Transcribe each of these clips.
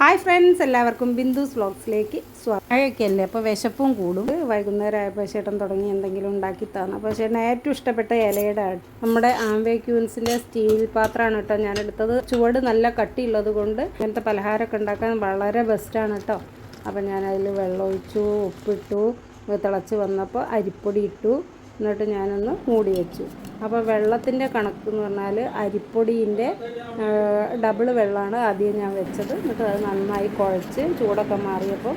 Hi friends എല്ലാവർക്കും ബിന്ദുസ് വ്ളോഗ്സിലേക്ക് സ്വാഗതം. അല്ലേ? അപ്പോൾ വിശപ്പും കൂടും. വൈകുന്നേരം ആയപ്പോൾ ചേട്ടൻ തുടങ്ങി എന്തെങ്കിലും ഉണ്ടാക്കി തന്നു അപ്പോൾ ചേട്ടൻ ഏറ്റവും ഇഷ്ടപ്പെട്ട ഇലയുടെ നമ്മുടെ ആംബേക്യൂൻസിന്റെ സ്റ്റീൽ പാത്രമാണ് കേട്ടോ ഞാൻ എടുത്തത് ചുവട് നല്ല കട്ടിയുള്ളത് കൊണ്ട് ഇങ്ങനത്തെ പലഹാരമൊക്കെ ഉണ്ടാക്കാൻ വളരെ ബെസ്റ്റാണ് കേട്ടോ. അപ്പോൾ ഞാൻ അതിൽ വെള്ളം ഒഴിച്ചു ഉപ്പിട്ടു തിളച്ച് വന്നപ്പോൾ അരിപ്പൊടി ഇട്ടു. എന്നിട്ട് ഞാനൊന്ന് മൂടി വെച്ചു. അപ്പോൾ വെള്ളത്തിന്റെ കണക്ക് എന്ന് പറഞ്ഞാൽ അരിപ്പൊടിന്റെ ഡബിൾ വെള്ളമാണ് ആദ്യം ഞാൻ വെച്ചത്. എന്നിട്ട് അത് നന്നായി കുഴച്ച് ചൂടൊക്കെ മാറിയപ്പോൾ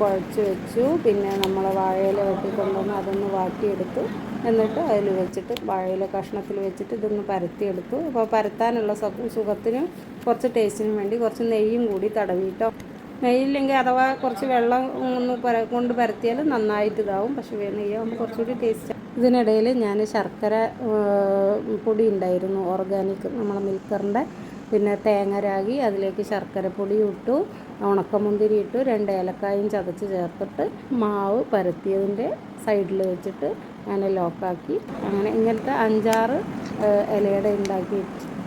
കുഴച്ച് വെച്ചു. പിന്നെ നമ്മൾ വാഴയില വെട്ടി കൊണ്ടുവന്ന് അതൊന്ന് വാട്ടിയെടുത്തു. എന്നിട്ട് അതിൽ വെച്ചിട്ട് വാഴയില കഷ്ണത്തിൽ വെച്ചിട്ട് ഇതൊന്ന് പരത്തിയെടുത്തു. അപ്പോൾ പരത്താനുള്ള സുഖ- സുഖത്തിനും കുറച്ച് ടേസ്റ്റിനും വേണ്ടി കുറച്ച് നെയ്യും കൂടി തടവിട്ടോ. നെയ്യില്ലെങ്കിൽ അഥവാ കുറച്ച് വെള്ളം ഒന്ന് കൊണ്ട് പരത്തിയാൽ നന്നായിട്ട് ഇതാവും പക്ഷേ നെയ്യാവുമ്പോൾ കുറച്ചുകൂടി ടേസ്റ്റ് ഇതിനിടയിൽ ഞാൻ ശർക്കര പൊടി ഉണ്ടായിരുന്നു ഓർഗാനിക് നമ്മളെ മിൽക്കറിന്റെ. പിന്നെ തേങ്ങ രാഗി അതിലേക്ക് ശർക്കര പൊടി ഇട്ടു ഉണക്കമുന്തിരി ഇട്ടു രണ്ട് ഏലക്കായും ചതച്ച് ചേർത്തിട്ട് മാവ് പരത്തിയതിന്റെ സൈഡിൽ വെച്ചിട്ട് അങ്ങനെ ലോക്കാക്കി അങ്ങനെ ഇങ്ങനത്തെ അഞ്ചാറ് ഇലയുടെ ഉണ്ടാക്കി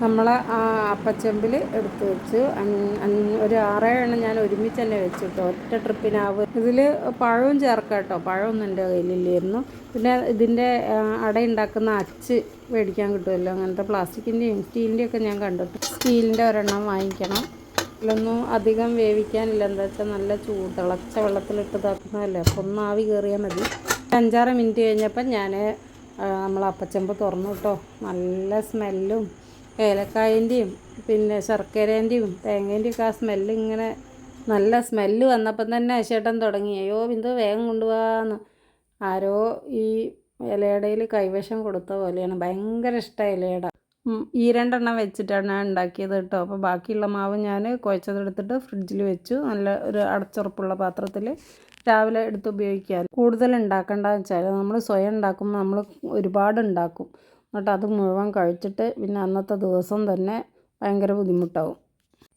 നമ്മൾ ആ അപ്പച്ചമ്പിൽ എടുത്ത് വെച്ച്. ഒരു ആറേഴെണ്ണം ഞാൻ ഒരുമിച്ച് തന്നെ വെച്ചു കേട്ടോ ഒറ്റ ട്രിപ്പിനാവ്. ഇതിൽ പഴവും ചേർക്കാം കേട്ടോ പഴമൊന്നും എന്റെ കയ്യിലില്ലായിരുന്നു. പിന്നെ ഇതിന്റെ അട ഉണ്ടാക്കുന്ന അച്ച് മേടിക്കാൻ കിട്ടുമല്ലോ. അങ്ങനത്തെ പ്ലാസ്റ്റിക്കിന്റെയും സ്റ്റീലിന്റെയും ഒക്കെ ഞാൻ കണ്ടിട്ടു സ്റ്റീലിന്റെ ഒരെണ്ണം വാങ്ങിക്കണം. ഇതിലൊന്നും അധികം വേവിക്കാനില്ല. എന്താ വെച്ചാൽ നല്ല ചൂട് തിളച്ച വെള്ളത്തിലിട്ട് ഇതാക്കുന്നതല്ലേ. അപ്പം ഒന്ന് ആവി കയറിയാൽ മതി. അഞ്ചാറ് മിനിറ്റ് കഴിഞ്ഞപ്പം ഞാൻ നമ്മൾ അപ്പച്ചമ്പ് തുറന്നു കേട്ടോ. നല്ല സ്മെല്ലും. ഏലക്കായന്റെയും പിന്നെ ശർക്കരേന്റെയും തേങ്ങേന്റെയും ഒക്കെ ആ സ്മെല്ല് ഇങ്ങനെ നല്ല സ്മെല്ല് വന്നപ്പം തന്നെ ചേട്ടൻ തുടങ്ങി. അയ്യോ ബിന്ദു വേഗം കൊണ്ടുപോകാന്ന്. ആരോ ഈ ഇലയടയിൽ കൈവശം കൊടുത്ത പോലെയാണ്. ഭയങ്കര ഇഷ്ടമാണ് ഇലയട. ഈ രണ്ടെണ്ണം വെച്ചിട്ടാണ് ഞാൻ ഉണ്ടാക്കിയത് കേട്ടോ. അപ്പോൾ ബാക്കിയുള്ള മാവ് ഞാൻ കുഴച്ചതെടുത്തിട്ട് ഫ്രിഡ്ജിൽ വെച്ചു. നല്ല ഒരു അടച്ചുറപ്പുള്ള പാത്രത്തിൽ രാവിലെ എടുത്ത് ഉപയോഗിക്കാൻ കൂടുതൽ ഉണ്ടാക്കേണ്ടതെന്ന് വെച്ചാൽ നമ്മൾ സ്വയം ഉണ്ടാക്കുമ്പോൾ നമ്മൾ ഒരുപാട് ഉണ്ടാക്കും. എന്നിട്ട് അത് മുഴുവൻ കഴിച്ചിട്ട് പിന്നെ അന്നത്തെ ദിവസം തന്നെ ഭയങ്കര ബുദ്ധിമുട്ടാവും.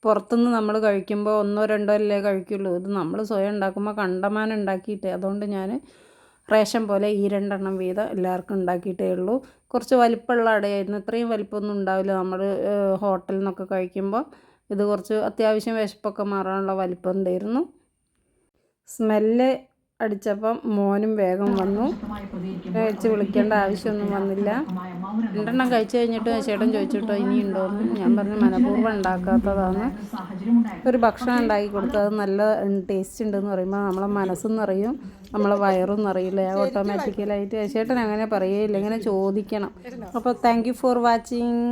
പുറത്തുനിന്ന് നമ്മൾ കഴിക്കുമ്പോൾ ഒന്നോ രണ്ടോ അല്ലേ കഴിക്കുള്ളൂ. ഇത് നമ്മൾ സ്വയം ഉണ്ടാക്കുമ്പോൾ കണ്ടമാനം ഉണ്ടാക്കിയിട്ട്. അതുകൊണ്ട് ഞാൻ റേഷൻ പോലെ ഈ രണ്ടെണ്ണം വീതം എല്ലാവർക്കും ഉണ്ടാക്കിയിട്ടേ ഉള്ളൂ. കുറച്ച് വലിപ്പമുള്ള അടയായിരുന്നു. ഇത്രയും വലിപ്പമൊന്നും ഉണ്ടാവില്ല. നമ്മൾ ഹോട്ടലിൽ നിന്നൊക്കെ കഴിക്കുമ്പോൾ ഇത് കുറച്ച് അത്യാവശ്യം വിശപ്പൊക്കെ മാറാനുള്ള വലിപ്പം ഉണ്ടായിരുന്നു. സ്മെല്ല് അടിച്ചപ്പം മോനും വേഗം വന്നു. കഴിച്ച് വിളിക്കേണ്ട ആവശ്യമൊന്നും വന്നില്ല. രണ്ടെണ്ണം കഴിച്ചു കഴിഞ്ഞിട്ട് ചേട്ടൻ ചോദിച്ചിട്ടോ ഇനി ഉണ്ടോയെന്ന് ഞാൻ പറഞ്ഞു മനഃപൂർവം ഉണ്ടാക്കാത്തതാണ്. ഒരു ഭക്ഷണം ഉണ്ടാക്കി കൊടുത്തത് അത് നല്ല ടേസ്റ്റ് ഉണ്ടെന്ന് പറയുമ്പോൾ നമ്മളെ മനസ്സും അറിയും നമ്മളെ വയറും നിറയില്ല ഓട്ടോമാറ്റിക്കലായിട്ട് ചേട്ടൻ അങ്ങനെ പറയുകയില്ല ഇങ്ങനെ ചോദിക്കണം. അപ്പോൾ താങ്ക് ഫോർ വാച്ചിങ്